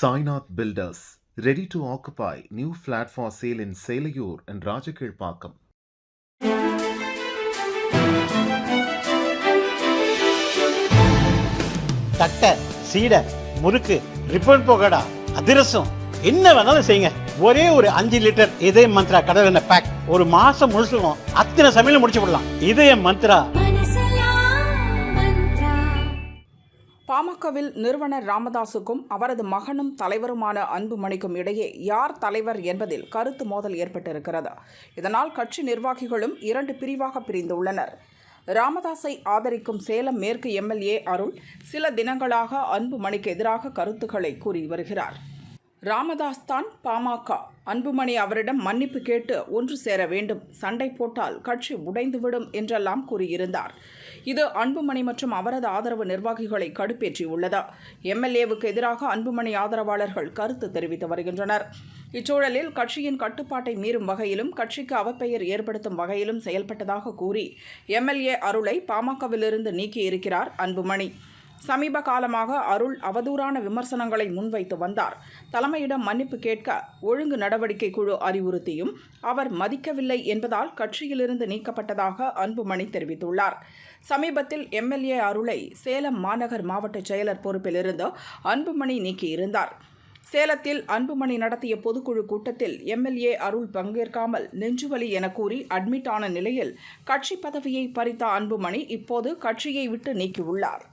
Sainath builders ready to occupy new flat for sale in Selaiyur and Rajakilpakkam தட்டை சீடை முறுக்கு ribbon போகடா அதிரசம் என்ன வேணாலும் செய்யுங்க. ஒரே ஒரு அஞ்சு லிட்டர் இதய மந்த்ரா கடல் எண்ணெய் பேக் ஒரு மாசம் முழுசுக்கும் அத்தனை சமையல முடிச்சு விடலாம். இதய மந்த்ரா பாமகவில் நிறுவனர் ராமதாசுக்கும் அவரது மகனும் தலைவருமான அன்புமணிக்கும் இடையே யார் தலைவர் என்பதில் கருத்து மோதல் ஏற்பட்டிருக்கிறது. இதனால் கட்சி நிர்வாகிகளும் இரண்டு பிரிவாக பிரிந்துள்ளனர். ராமதாஸை ஆதரிக்கும் சேலம் மேற்கு எம்எல்ஏ அருள் சில தினங்களாக அன்புமணிக்கு எதிராக கருத்துக்களை கூறி வருகிறார். ராமதாஸ் தான் பாமக. அன்புமணி அவரிடம் மன்னிப்பு கேட்டு ஒன்று சேர வேண்டும். சண்டை போட்டால் கட்சி உடைந்துவிடும் என்றெல்லாம் கூறியிருந்தார். இது அன்புமணி மற்றும் அவரது ஆதரவு நிர்வாகிகளை கடுப்பேற்றியுள்ளது. எம்எல்ஏவுக்கு எதிராக அன்புமணி ஆதரவாளர்கள் கருத்து தெரிவித்து வருகின்றனர். இச்சூழலில் கட்சியின் கட்டுப்பாட்டை மீறும் வகையிலும் கட்சிக்கு அவப்பெயர் ஏற்படுத்தும் வகையிலும் செயல்பட்டதாக கூறி எம்எல்ஏ அருளை பாமகவிலிருந்து நீக்கியிருக்கிறார் அன்புமணி. சமீப காலமாக அருள் அவதூறான விமர்சனங்களை முன்வைத்து வந்தார். தலைமையிடம் மன்னிப்பு கேட்க ஒழுங்கு நடவடிக்கை குழு அறிவுறுத்தியும் அவர் மதிக்கவில்லை என்பதால் கட்சியிலிருந்து நீக்கப்பட்டதாக அன்புமணி தெரிவித்துள்ளார். சமீபத்தில் எம்எல்ஏ அருளை சேலம் மாநகர் மாவட்ட செயலர் பொறுப்பிலிருந்து அன்புமணி நீக்கியிருந்தார். சேலத்தில் அன்புமணி நடத்திய பொதுக்குழு கூட்டத்தில் எம்எல்ஏ அருள் பங்கேற்காமல் நெஞ்சுவலி என கூறி அட்மிட் ஆன நிலையில் கட்சி பதவியை பறித்த அன்புமணி இப்போது கட்சியை விட்டு நீக்கியுள்ளார்.